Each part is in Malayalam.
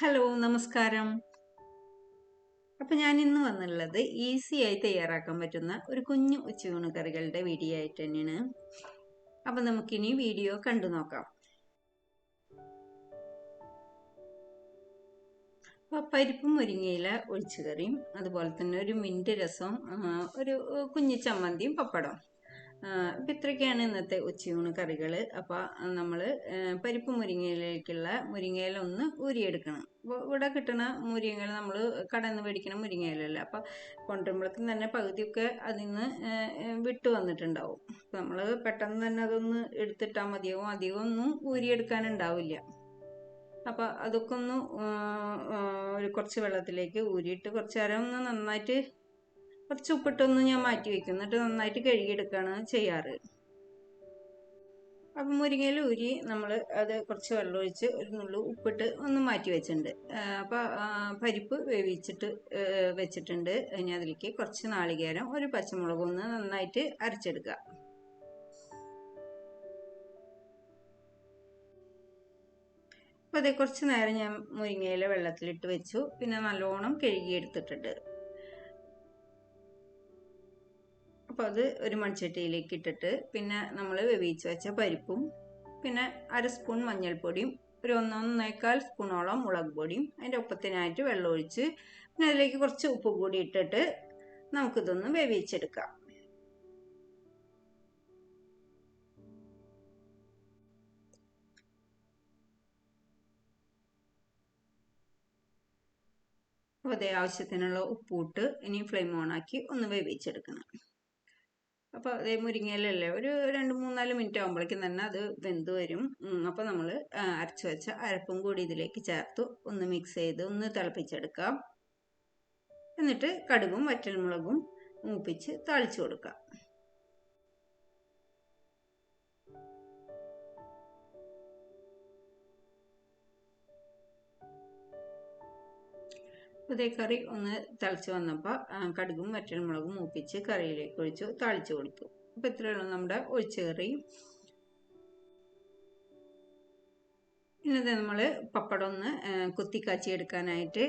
ഹലോ നമസ്കാരം. അപ്പം ഞാൻ ഇന്ന് വന്നുള്ളത് ഈസി ആയി തയ്യാറാക്കാൻ പറ്റുന്ന ഒരു കുഞ്ഞു ഉച്ചയൂണ് കറികളുടെ വീഡിയോ ആയിട്ട് തന്നെയാണ്. അപ്പം നമുക്കിനി വീഡിയോ കണ്ടു നോക്കാം. അപ്പോൾ പരിപ്പും മുരിങ്ങയില ഒഴിച്ചുകറിയും അതുപോലെ തന്നെ ഒരു മിന്റ് രസവും ഒരു കുഞ്ഞു ചമ്മന്തിയും പപ്പടം അപ്പം ഇത്രയൊക്കെയാണ് ഇന്നത്തെ ഉച്ചയൂണ് കറികൾ അപ്പോൾ നമ്മൾ പരിപ്പ് മുരിങ്ങയിലേക്കുള്ള മുരിങ്ങയില ഒന്ന് ഊരിയെടുക്കണം ഇവിടെ കിട്ടുന്ന മുരിങ്ങയില നമ്മൾ കടന്ന് നിന്ന് മേടിക്കണ മുരിങ്ങയിലല്ല. അപ്പോൾ കൊണ്ടുവരുമ്പോഴേക്കും തന്നെ പകുതിയൊക്കെ അതിൽ നിന്ന് വിട്ട് വന്നിട്ടുണ്ടാവും. നമ്മൾ പെട്ടെന്ന് തന്നെ അതൊന്ന് എടുത്തിട്ടാൽ മതിയാവും. അധികം ഒന്നും ഊരിയെടുക്കാനുണ്ടാവില്ല. അപ്പോൾ അതൊക്കെ ഒന്ന് ഒരു കുറച്ച് വെള്ളത്തിലേക്ക് ഊരിയിട്ട് കുറച്ച് നേരം ഒന്ന് നന്നായിട്ട് കുറച്ച് ഉപ്പിട്ടൊന്ന് ഞാൻ മാറ്റി വെക്കും. എന്നിട്ട് നന്നായിട്ട് കഴുകിയെടുക്കുകയാണ് ചെയ്യാറ്. അപ്പം മുരിങ്ങയിൽ ഊരി നമ്മൾ അത് കുറച്ച് വെള്ളം ഒഴിച്ച് ഒരു നുള്ളു ഉപ്പിട്ട് ഒന്ന് മാറ്റി വെച്ചിട്ടുണ്ട്. അപ്പോൾ പരിപ്പ് വേവിച്ചിട്ട് വെച്ചിട്ടുണ്ട്. ഇനി അതിലേക്ക് കുറച്ച് നാളികേരം ഒരു പച്ചമുളക് ഒന്ന് നന്നായിട്ട് അരച്ചെടുക്കുക. അപ്പോൾ അതേ കുറച്ച് നേരം ഞാൻ മുരിങ്ങയില വെള്ളത്തിലിട്ട് വെച്ചു. പിന്നെ നല്ലോണം കഴുകിയെടുത്തിട്ടുണ്ട്. അപ്പോൾ അത് ഒരു മൺചട്ടിയിലേക്ക് ഇട്ടിട്ട് പിന്നെ നമ്മൾ വേവിച്ച് വെച്ച പരിപ്പും പിന്നെ അര സ്പൂൺ മഞ്ഞൾപ്പൊടിയും ഒരു ഒന്നൊന്നേക്കാൽ സ്പൂണോളം മുളക് പൊടിയും അതിന്റെ ഒപ്പത്തിനായിട്ട് വെള്ളം ഒഴിച്ച് പിന്നെ അതിലേക്ക് കുറച്ച് ഉപ്പ് കൂടി ഇട്ടിട്ട് നമുക്കിതൊന്ന് വേവിച്ചെടുക്കാം. അപ്പോൾ അതേ ആവശ്യത്തിനുള്ള ഉപ്പൂട്ട് ഇനി ഫ്ലെയിം ഓണാക്കി ഒന്ന് വേവിച്ചെടുക്കണം. അപ്പോൾ അതേ മുരിങ്ങയിലല്ലേ? ഒരു രണ്ട് മൂന്നാൽ മിനിറ്റ് ആകുമ്പോഴേക്കും തന്നെ അത് വെന്ത് വരും. അപ്പോൾ നമ്മൾ അരച്ച് വെച്ച അരപ്പും കൂടി ഇതിലേക്ക് ചേർത്ത്. ഒന്ന് മിക്സ് ചെയ്ത് ഒന്ന് തിളപ്പിച്ചെടുക്കാം എന്നിട്ട് കടുകും വറ്റൽമുളകും മൂപ്പിച്ച് താളിച്ചു കൊടുക്കാം ഇതേ കറി ഒന്ന് തിളച്ച് വന്നപ്പോൾ കടുകും വറ്റൽമുളകും മൂപ്പിച്ച് കറിയിലേക്ക് ഒഴിച്ചു താളിച്ച് കൊടുത്തു. അപ്പോൾ ഇത്രയുള്ള നമ്മുടെ ഒഴിച്ച് കറി. പിന്നെ നമ്മൾ പപ്പടം ഒന്ന് കുത്തിക്കാച്ചി എടുക്കാനായിട്ട്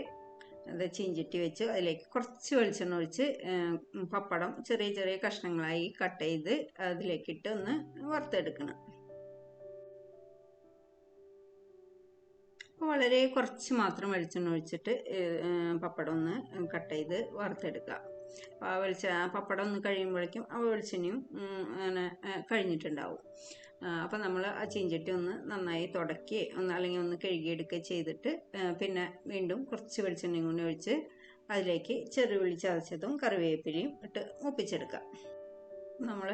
അത് ചീഞ്ചിട്ടി വെച്ച്. അതിലേക്ക് കുറച്ച് വെളിച്ചെണ്ണ ഒഴിച്ച് പപ്പടം ചെറിയ ചെറിയ കഷ്ണങ്ങളായി കട്ട് ചെയ്ത് അതിലേക്കിട്ട് ഒന്ന് വറുത്തെടുക്കണം. വളരെ കുറച്ച് മാത്രം വെളിച്ചെണ്ണ ഒഴിച്ചിട്ട് പപ്പടം ഒന്ന് കട്ട് ചെയ്ത് വറുത്തെടുക്കുക. അപ്പോൾ ആ വെളിച്ച പപ്പടം ഒന്ന് കഴിയുമ്പോഴേക്കും ആ വെളിച്ചെണ്ണയും അങ്ങനെ കഴിഞ്ഞിട്ടുണ്ടാവും. അപ്പോൾ നമ്മൾ ആ ചീഞ്ചട്ടി ഒന്ന് നന്നായി തുടക്കി ഒന്ന് അല്ലെങ്കിൽ ഒന്ന് കഴുകിയെടുക്കുക ചെയ്തിട്ട് പിന്നെ വീണ്ടും കുറച്ച് വെളിച്ചെണ്ണയും കൂടി ഒഴിച്ച് അതിലേക്ക് ചെറുവിളി ചതച്ചതും കറിവേപ്പിലയും ഇട്ട് ഒപ്പിച്ചെടുക്കുക നമ്മൾ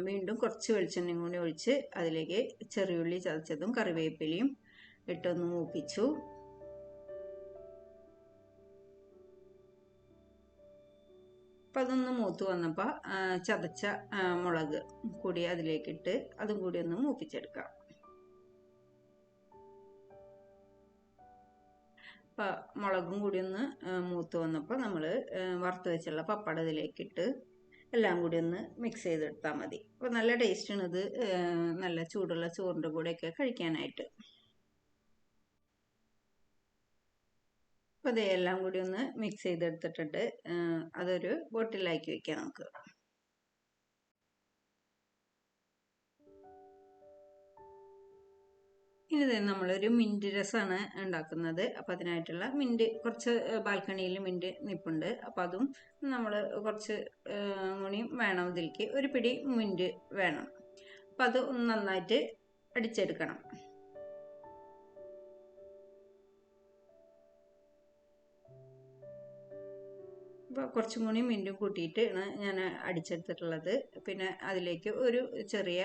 വീണ്ടും കുറച്ച് വെളിച്ചെണ്ണയും കൂടി ഒഴിച്ച് അതിലേക്ക് ചെറിയുള്ളി ചതച്ചതും കറിവേപ്പിലയും ഇട്ടൊന്ന് മൂപ്പിച്ചു. അപ്പം അതൊന്ന് മൂത്ത് വന്നപ്പോൾ ചതച്ച മുളക് കൂടി അതിലേക്കിട്ട് അതും കൂടി ഒന്ന് മൂപ്പിച്ചെടുക്കാം. മുളകും കൂടി ഒന്ന് മൂത്ത് വന്നപ്പോൾ നമ്മൾ വറുത്ത് വെച്ചുള്ള പപ്പടം ഇതിലേക്കിട്ട് എല്ലാം കൂടി ഒന്ന് മിക്സ് ചെയ്തെടുത്താൽ മതി. അപ്പോൾ നല്ല ടേസ്റ്റാണ് ഇത് നല്ല ചൂടുള്ള ചോറിന്റെ കൂടെയൊക്കെ കഴിക്കാനായിട്ട്. അപ്പോൾ ഇതെല്ലാം കൂടി ഒന്ന് മിക്സ് ചെയ്തെടുത്തിട്ടുണ്ട് അതൊരു ബോട്ടിലാക്കി വെക്കാം നമുക്ക്. ഇനി നമ്മളൊരു മിന്റ് രസമാണ് ഉണ്ടാക്കുന്നത്. അപ്പം അതിനായിട്ടുള്ള മിന്റ് കുറച്ച് ബാൽക്കണിയിൽ മിന്റ് നിപ്പുണ്ട്. അപ്പം അതും നമ്മൾ കുറച്ച് മുണിയും വേണം ഇതിലേക്ക്. ഒരു പിടി മിന്റ് വേണം. അപ്പം അത് നന്നായിട്ട് അടിച്ചെടുക്കണം. അപ്പോൾ കുറച്ചും കൂടി മിന്റും കൂട്ടിയിട്ട് ഞാൻ അടിച്ചെടുത്തിട്ടുള്ളത്. പിന്നെ അതിലേക്ക് ഒരു ചെറിയ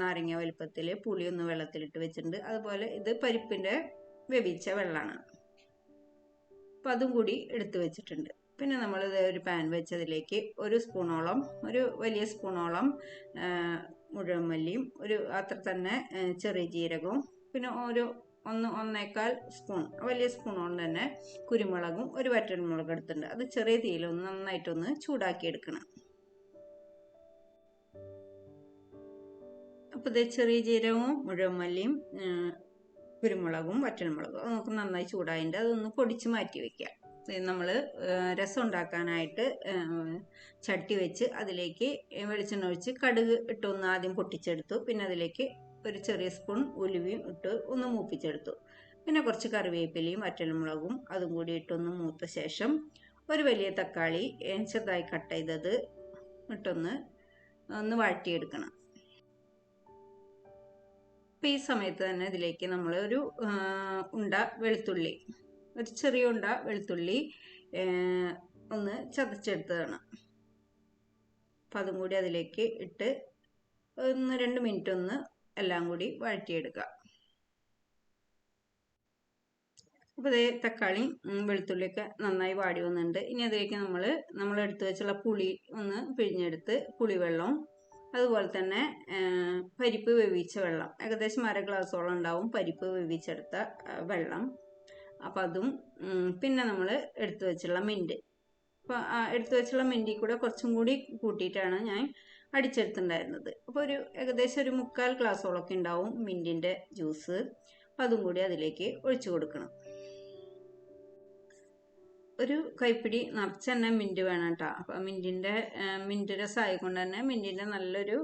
നാരങ്ങ വലുപ്പത്തിൽ ഒന്ന് വെള്ളത്തിലിട്ട് വെച്ചിട്ടുണ്ട്. അതുപോലെ ഇത് പരിപ്പിന്റെ വേവിച്ച വെള്ളമാണ് അപ്പം അതും കൂടി എടുത്തു വെച്ചിട്ടുണ്ട്. പിന്നെ നമ്മൾ ഒരു പാൻ വെച്ചതിലേക്ക് ഒരു സ്പൂണോളം ഒരു വലിയ സ്പൂണോളം മുഴുവൻ മല്ലിയും ഒരു അത്ര തന്നെ ചെറിയ ജീരകവും പിന്നെ ഓരോ ഒന്ന് ഒന്നേക്കാൽ സ്പൂൺ വലിയ സ്പൂൺ കൊണ്ട് തന്നെ കുരുമുളകും ഒരു വറ്റൽമുളക് എടുത്തിട്ടുണ്ട്. അത് ചെറിയ തീയിൽ തീയിലൊന്ന് നന്നായിട്ടൊന്ന് ചൂടാക്കി എടുക്കണം. അപ്പോൾ ഇത് ചെറിയ ജീരകവും മുഴുവൻ കുരുമുളകും വറ്റൽമുളകും നമുക്ക് നന്നായി ചൂടായിട്ട് അതൊന്ന് പൊടിച്ച് മാറ്റി വെക്കുക നമ്മൾ രസം ഉണ്ടാക്കാനായിട്ട് ചട്ടി വെച്ച് അതിലേക്ക് വെളിച്ചെണ്ണ ഒഴിച്ച് കടുക് ഇട്ടൊന്ന് ആദ്യം പൊട്ടിച്ചെടുത്തു. പിന്നെ അതിലേക്ക് ഒരു ചെറിയ സ്പൂൺ ഉലുവയും ഇട്ട് ഒന്ന് മൂപ്പിച്ചെടുത്തു. പിന്നെ കുറച്ച് കറിവേപ്പിലയും വറ്റൽമുളകും അതും കൂടി ഇട്ടൊന്ന് മൂത്ത ശേഷം ഒരു വലിയ തക്കാളി ചെറുതായി കട്ട് ചെയ്തത് ഇട്ടൊന്ന് ഒന്ന് വഴറ്റിയെടുക്കണം. അപ്പം ഈ സമയത്ത് തന്നെ ഇതിലേക്ക് നമ്മൾ ഒരു ഉണ്ട വെളുത്തുള്ളി ഒരു ചെറിയ ഉണ്ട വെളുത്തുള്ളി ഒന്ന് ചതച്ചെടുത്തതാണ്. അപ്പം അതും കൂടി അതിലേക്ക് ഇട്ട് ഒന്ന് രണ്ട് മിനിറ്റ് ഒന്ന് എല്ലാം കൂടി വഴറ്റിയെടുക്കുക അപ്പോൾ ഇതേ തക്കാളിയും വെളുത്തുള്ളിയൊക്കെ നന്നായി വാടി വന്നിട്ടുണ്ട്. ഇനി അതിലേക്ക് നമ്മൾ നമ്മൾ എടുത്തു വെച്ചുള്ള പുളി ഒന്ന് പിഴിഞ്ഞെടുത്ത് പുളിവെള്ളം അതുപോലെ തന്നെ പരിപ്പ് വേവിച്ച വെള്ളം. ഏകദേശം അര ഗ്ലാസോളം ഉണ്ടാവും പരിപ്പ് വേവിച്ചെടുത്ത വെള്ളം. അപ്പം അതും പിന്നെ നമ്മൾ എടുത്തു വെച്ചുള്ള മിന്റ്. അപ്പോൾ എടുത്തു വെച്ചുള്ള മിന്റിൽ കൂടെ കുറച്ചും കൂടി കൂട്ടിയിട്ടാണ് ഞാൻ അടിച്ചെടുത്തിട്ടുണ്ടായിരുന്നത്. അപ്പോൾ ഒരു ഏകദേശം ഒരു മുക്കാൽ ഗ്ലാസ്സോളൊക്കെ ഉണ്ടാവും മിന്റിന്റെ ജ്യൂസ്. അപ്പോൾ അതും കൂടി അതിലേക്ക് ഒഴിച്ചു കൊടുക്കണം. ഒരു കൈപ്പിടി നിറച്ച് തന്നെ മിന്റ് വേണം കേട്ടോ. അപ്പോൾ മിന്റിന്റെ മിന്റ് രസമായി കൊണ്ട് തന്നെ മിന്റിന്റെ നല്ലൊരു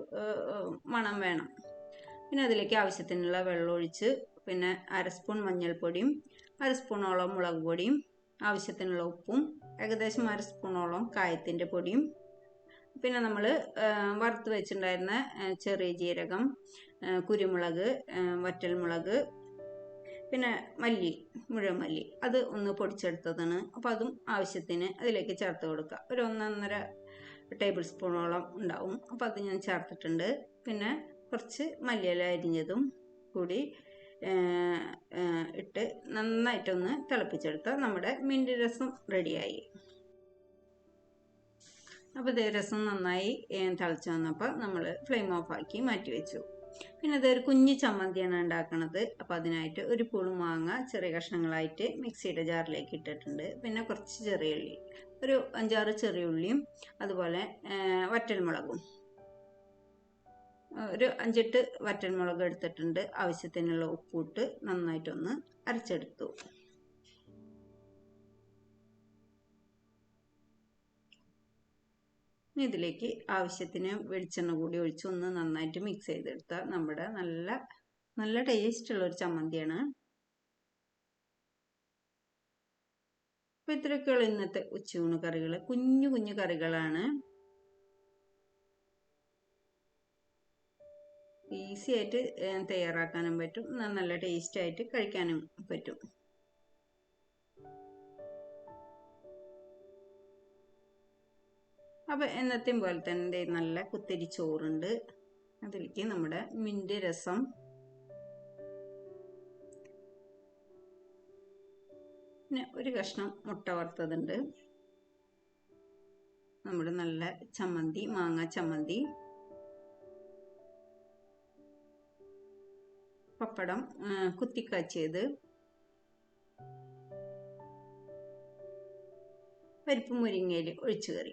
മണം വേണം. പിന്നെ അതിലേക്ക് ആവശ്യത്തിനുള്ള വെള്ളം ഒഴിച്ച് പിന്നെ അര സ്പൂൺ മഞ്ഞൾപ്പൊടിയും അര സ്പൂണോളം മുളക് പൊടിയും ആവശ്യത്തിനുള്ള ഉപ്പും ഏകദേശം അര സ്പൂണോളം കായത്തിന്റെ പൊടിയും പിന്നെ നമ്മൾ വറുത്ത് വെച്ചിട്ടുണ്ടായിരുന്ന ചെറിയ ജീരകം കുരുമുളക് വറ്റൽമുളക് പിന്നെ മല്ലി മുഴുവൻ മല്ലി. അത് ഒന്ന് പൊടിച്ചെടുത്തതാണ്. അപ്പോൾ അതും ആവശ്യത്തിന് അതിലേക്ക് ചേർത്ത് കൊടുക്കുക ഒരു ഒന്നൊന്നര ടേബിൾ സ്പൂണോളം ഉണ്ടാവും. അപ്പോൾ അത് ഞാൻ ചേർത്തിട്ടുണ്ട്. പിന്നെ കുറച്ച് മല്ലിയില അരിഞ്ഞതും കൂടി ഇട്ട് നന്നായിട്ടൊന്ന് തിളപ്പിച്ചെടുത്താൽ നമ്മുടെ മിന്റ് രസം റെഡിയായി. അപ്പോൾ ഇതേ രസം നന്നായി തിളച്ച് വന്നപ്പോൾ നമ്മൾ ഫ്ലെയിം ഓഫാക്കി മാറ്റി വെച്ചു. പിന്നെ ഇതൊരു കുഞ്ഞു ചമ്മന്തിയാണ് ഉണ്ടാക്കുന്നത് അപ്പോൾ അതിനായിട്ട് ഒരു പുളു മാങ്ങ ചെറിയ കഷ്ണങ്ങളായിട്ട് മിക്സിയുടെ ജാറിലേക്ക് ഇട്ടിട്ടുണ്ട്. പിന്നെ കുറച്ച് ചെറിയ ഉള്ളി ഒരു അഞ്ചാറ് ചെറിയ ഉള്ളിയും അതുപോലെ വറ്റൽമുളകും. ഒരു അഞ്ചെട്ട് വറ്റൽമുളക് എടുത്തിട്ടുണ്ട്. ആവശ്യത്തിനുള്ള ഉപ്പിട്ട് നന്നായിട്ടൊന്ന് അരച്ചെടുത്തു. ഇതിലേക്ക് ആവശ്യത്തിന് വെളിച്ചെണ്ണ കൂടി ഒഴിച്ച് ഒന്ന് നന്നായിട്ട് മിക്സ് ചെയ്തെടുത്താൽ നമ്മുടെ നല്ല നല്ല ടേസ്റ്റുള്ള ഒരു ചമ്മന്തിയാണ്. അപ്പോൾ ഇത്രയൊക്കെയുള്ള ഇന്നത്തെ ഉച്ചയൂണ് കറികൾ കുഞ്ഞു കുഞ്ഞു കറികളാണ്. ഈസി ആയിട്ട് തയ്യാറാക്കാനും പറ്റും. നല്ല ടേസ്റ്റ് ആയിട്ട് കഴിക്കാനും പറ്റും. അപ്പോൾ എന്നത്തെയും പോലെ തന്നെ നല്ല കുത്തിരി ചോറുണ്ട്. അതിലേക്ക് നമ്മുടെ മിന്റ് രസം. പിന്നെ ഒരു കഷ്ണം മുട്ട വറുത്തതുണ്ട്. നമ്മുടെ നല്ല ചമ്മന്തി മാങ്ങ ചമ്മന്തി. പപ്പടം കുത്തിക്കാച്ചിയത്. പരിപ്പ് മുരിങ്ങയിൽ ഒഴിച്ചു കറി